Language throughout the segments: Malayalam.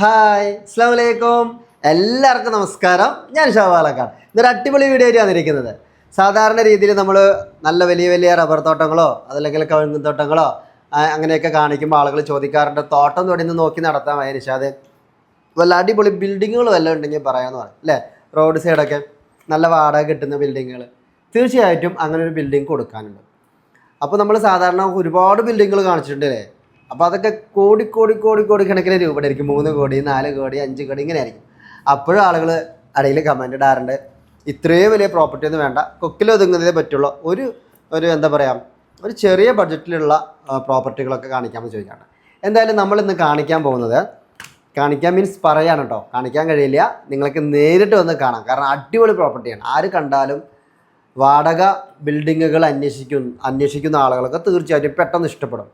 ഹായ് അസ്സാം വലൈക്കും എല്ലാവർക്കും നമസ്കാരം. ഞാൻ ഷാവാലക്കാണ് ഇതൊരു അടിപൊളി വീഡിയോ ആയിട്ട് വന്നിരിക്കുന്നത് സാധാരണ രീതിയിൽ നമ്മൾ നല്ല വലിയ വലിയ റബ്ബർ തോട്ടങ്ങളോ അതല്ലെങ്കിൽ കവുങ്ങ് തോട്ടങ്ങളോ അങ്ങനെയൊക്കെ കാണിക്കുമ്പോൾ ആളുകൾ ചോദിക്കാറുണ്ട് തോട്ടം തുടങ്ങി നോക്കി നടത്താൻ വയ്യ വല്ല അടിപൊളി ബിൽഡിങ്ങുകൾ വല്ലതും ഉണ്ടെങ്കിൽ പറയാമെന്ന് പറയും. അല്ലേ? റോഡ് സൈഡൊക്കെ നല്ല വാടക കിട്ടുന്ന ബിൽഡിങ്ങുകൾ തീർച്ചയായിട്ടും അങ്ങനെ ഒരു ബിൽഡിംഗ് കൊടുക്കാനുണ്ട്. അപ്പോൾ നമ്മൾ സാധാരണ ഒരുപാട് ബിൽഡിങ്ങുകൾ കാണിച്ചിട്ടുണ്ട് അല്ലേ? അപ്പോൾ അതൊക്കെ കോടി കോടി കോടി കോടി കണക്കിന് രൂപയുടെ ആയിരിക്കും. മൂന്ന് കോടി നാല് കോടി അഞ്ച് കോടി ഇങ്ങനെ ആയിരിക്കും. അപ്പോഴും ആളുകൾ ഇടയിൽ കമന്റ് ഇടാറുണ്ട്. ഇത്രയും വലിയ പ്രോപ്പർട്ടി ഒന്നും വേണ്ട. കൊക്കിലൊതുങ്ങുന്നതേ പറ്റുള്ളൂ. ഒരു ഒരു എന്താ പറയുക ഒരു ചെറിയ ബഡ്ജറ്റിലുള്ള പ്രോപ്പർട്ടികളൊക്കെ കാണിക്കാമെന്ന് ചോദിക്കാണ്. എന്തായാലും നമ്മൾ ഇന്ന് കാണിക്കാൻ പോകുന്നത് കാണിക്കാൻ മീൻസ് പറയാണ് കേട്ടോ കാണിക്കാൻ കഴിയില്ല. നിങ്ങൾക്ക് നേരിട്ട് വന്ന് കാണാം. കാരണം അടിപൊളി പ്രോപ്പർട്ടിയാണ് ആര് കണ്ടാലും വാടക ബിൽഡിങ്ങുകൾ അന്വേഷിക്കുന്ന അന്വേഷിക്കുന്ന ആളുകളൊക്കെ തീർച്ചയായിട്ടും പെട്ടെന്ന് ഇഷ്ടപ്പെടും.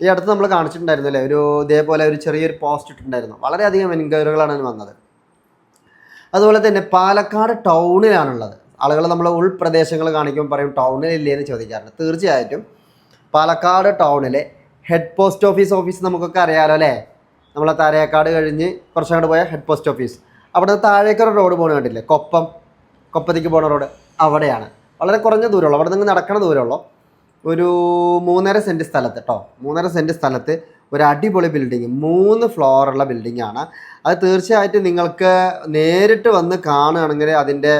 ഈ അടുത്ത് നമ്മൾ കാണിച്ചിട്ടുണ്ടായിരുന്നു അല്ലേ ഒരു ഇതേപോലെ ഒരു ചെറിയൊരു പോസ്റ്റ് ഇട്ടിട്ടുണ്ടായിരുന്നു. വളരെയധികം എൻക്വയറികളാണ് അതിന് വന്നത്. അതുപോലെ തന്നെ പാലക്കാട് ടൗണിലാണുള്ളത്. ആളുകൾ നമ്മൾ ഉൾപ്രദേശങ്ങൾ കാണിക്കുമ്പോൾ പറയും ടൗണിലില്ലേ എന്ന് ചോദിക്കാറുണ്ട്. തീർച്ചയായിട്ടും പാലക്കാട് ടൗണിലെ ഹെഡ് പോസ്റ്റ് ഓഫീസ് ഓഫീസ് നമുക്കൊക്കെ അറിയാമല്ലോ അല്ലേ? നമ്മളെ താരേക്കാട് കഴിഞ്ഞ് കുറച്ചങ്ങോട്ട് പോയ ഹെഡ് പോസ്റ്റ് ഓഫീസ് അവിടെ നിന്ന് താഴേക്കൊരു റോഡ് പോകുന്ന കണ്ടില്ലേ കൊപ്പം. കൊപ്പത്തേക്ക് പോകുന്ന റോഡ് അവിടെയാണ്. വളരെ കുറഞ്ഞ ദൂരമുള്ളൂ. അവിടെ നിന്ന് നടക്കണ ദൂരമുള്ളൂ. ഒരു മൂന്നര സെന്റ് സ്ഥലത്ത് കേട്ടോ മൂന്നര സെന്റ് സ്ഥലത്ത് ഒരു അടിപൊളി ബിൽഡിങ് മൂന്ന് ഫ്ലോറുള്ള ബിൽഡിംഗ് ആണ്. അത് തീർച്ചയായിട്ടും നിങ്ങൾക്ക് നേരിട്ട് വന്ന് കാണുകയാണെങ്കിൽ അതിന്റെ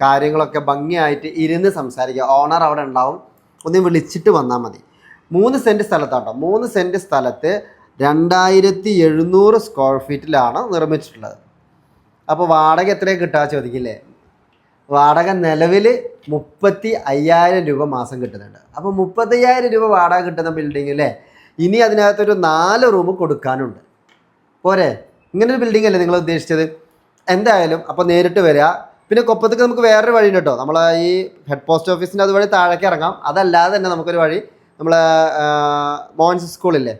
കാര്യങ്ങളൊക്കെ ഭംഗിയായിട്ട് ഇരുന്ന് സംസാരിക്കുക. ഓണർ അവിടെ ഉണ്ടാവും. ഒന്ന് വിളിച്ചിട്ട് വന്നാൽ മതി. മൂന്ന് സെന്റ് സ്ഥലത്താട്ടോ മൂന്ന് സെന്റ് സ്ഥലത്ത് രണ്ടായിരത്തി എഴുന്നൂറ് സ്ക്വയർ ഫീറ്റിലാണ് നിർമ്മിച്ചിട്ടുള്ളത്. അപ്പോൾ വാടക എത്രയാണ് കിട്ടുക ചോദിക്കില്ലേ? വാടക നിലവിൽ മുപ്പത്തി അയ്യായിരം രൂപ മാസം കിട്ടുന്നുണ്ട്. അപ്പോൾ മുപ്പത്തയ്യായിരം രൂപ വാടക കിട്ടുന്ന അല്ലേ ഇനി അതിനകത്തൊരു നാല് റൂം കൊടുക്കാനുണ്ട്. പോരെ? ഇങ്ങനൊരു ബിൽഡിംഗ് അല്ലേ നിങ്ങൾ ഉദ്ദേശിച്ചത്? എന്തായാലും അപ്പോൾ നേരിട്ട് വരിക പിന്നെ കൊപ്പത്തേക്ക് നമുക്ക് വേറൊരു വഴി ഉണ്ട് കേട്ടോ. നമ്മൾ ഈ ഹെഡ് പോസ്റ്റ് ഓഫീസിന്റെ അതുവഴി താഴേക്ക് ഇറങ്ങാം. അതല്ലാതെ തന്നെ നമുക്കൊരു വഴി നമ്മൾ മോൻസ് സ്കൂളില്ലേ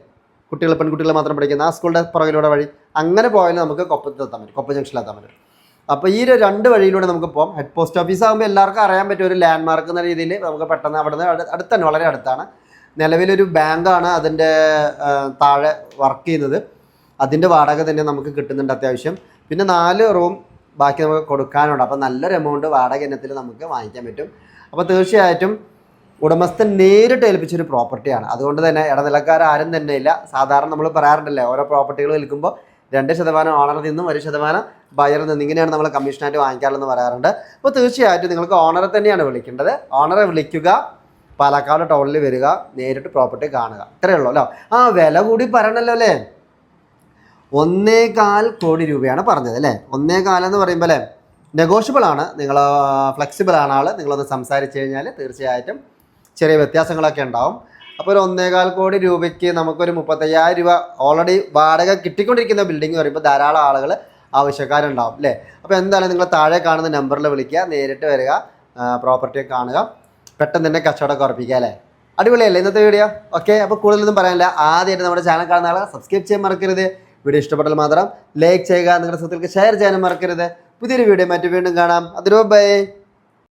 കുട്ടികൾ പെൺകുട്ടികൾ മാത്രം പഠിക്കുന്ന ആ സ്കൂളിന്റെ പുറകിലൂടെ വഴി. അങ്ങനെ പോയാലും നമുക്ക് കൊപ്പത്ത് എത്താൻ പറ്റും. കൊപ്പ ജംഗ്ഷനിലെത്താൻ പറ്റും. അപ്പോൾ ഈ ഒരു രണ്ട് വഴിയിലൂടെ നമുക്ക് പോകാം ഹെഡ് പോസ്റ്റ് ഓഫീസ് ആകുമ്പോൾ എല്ലാവർക്കും അറിയാൻ പറ്റും ഒരു ലാൻഡ് മാർക്ക് എന്ന രീതിയിൽ നമുക്ക് പെട്ടെന്ന് അവിടെ അടുത്ത് തന്നെ വളരെ അടുത്താണ്. നിലവിലൊരു ബാങ്കാണ് അതിന്റെ താഴെ വർക്ക് ചെയ്യുന്നത്. അതിന്റെ വാടക തന്നെ നമുക്ക് കിട്ടുന്നുണ്ട് അത്യാവശ്യം. പിന്നെ നാല് റൂം ബാക്കി നമുക്ക് കൊടുക്കാനുണ്ട്. അപ്പോൾ നല്ലൊരു എമൗണ്ട് വാടക ഇനത്തിൽ നമുക്ക് വാങ്ങിക്കാൻ പറ്റും. അപ്പോൾ തീർച്ചയായിട്ടും ഉടമസ്ഥൻ നേരിട്ട് ഏൽപ്പിച്ചൊരു പ്രോപ്പർട്ടിയാണ് അതുകൊണ്ട് തന്നെ ഇടനിലക്കാർ ആരും തന്നെ ഇല്ല. സാധാരണ നമ്മൾ പറയാറുണ്ടല്ലേ ഓരോ പ്രോപ്പർട്ടികൾ വിൽക്കുമ്പോൾ രണ്ട് ശതമാനം ഓണറിൽ നിന്നും ഒരു ശതമാനം ബയറിൽ നിന്നും. ഇങ്ങനെയാണ് നമ്മൾ കമ്മീഷനായിട്ട് വാങ്ങിക്കാറുള്ളതെന്ന് പറയാറുണ്ട്. അപ്പോൾ തീർച്ചയായിട്ടും നിങ്ങൾക്ക് ഓണറെ തന്നെയാണ് വിളിക്കേണ്ടത്. ഓണറെ വിളിക്കുക പാലക്കാട് ടൗണിൽ വരിക നേരിട്ട് പ്രോപ്പർട്ടി കാണുക. ഇത്രയേ ഉള്ളൂ അല്ലോ? ആ വില കൂടി പറയണല്ലോ അല്ലേ? ഒന്നേകാൽ കോടി രൂപയാണ് പറഞ്ഞത് അല്ലേ? ഒന്നേകാൽ എന്ന് പറയുമ്പോൾ അല്ലേ? നെഗോഷ്യബിൾ ആണ്. നിങ്ങൾ ഫ്ലെക്സിബിൾ ആണ് ആൾ നിങ്ങളൊന്ന് സംസാരിച്ച് കഴിഞ്ഞാൽ തീർച്ചയായിട്ടും ചെറിയ വ്യത്യാസങ്ങളൊക്കെ ഉണ്ടാവും. അപ്പോൾ ഒരു ഒന്നേകാൽ കോടി രൂപയ്ക്ക് നമുക്കൊരു മുപ്പത്തയ്യായിരം രൂപ ഓൾറെഡി വാടക കിട്ടിക്കൊണ്ടിരിക്കുന്ന ബിൽഡിംഗ് പറയുമ്പോൾ ധാരാളം ആളുകൾ ആവശ്യക്കാരുണ്ടാവും അല്ലേ? അപ്പോൾ എന്തായാലും നിങ്ങൾ താഴെ കാണുന്ന നമ്പറിൽ വിളിക്കുക നേരിട്ട് വരിക പ്രോപ്പർട്ടി കാണുക. പെട്ടെന്ന് തന്നെ കച്ചവടമൊക്കെ ഉറപ്പിക്കുക അല്ലേ? അടിപൊളിയല്ലേ ഇന്നത്തെ വീഡിയോ ഓക്കെ അപ്പോൾ കൂടുതലൊന്നും പറയാനില്ല. ആദ്യമായിട്ട് നമ്മുടെ ചാനൽ കാണുന്ന ആളെ സബ്സ്ക്രൈബ് ചെയ്യാൻ മറക്കരുത്. വീഡിയോ ഇഷ്ടപ്പെട്ടാൽ മാത്രം ലൈക്ക് ചെയ്യുക നിങ്ങളുടെ സുഹൃത്തുക്കൾക്ക് ഷെയർ ചെയ്യാനും മറക്കരുത്. പുതിയൊരു വീഡിയോ മറ്റു വീണ്ടും കാണാം. അതിരോ ബൈ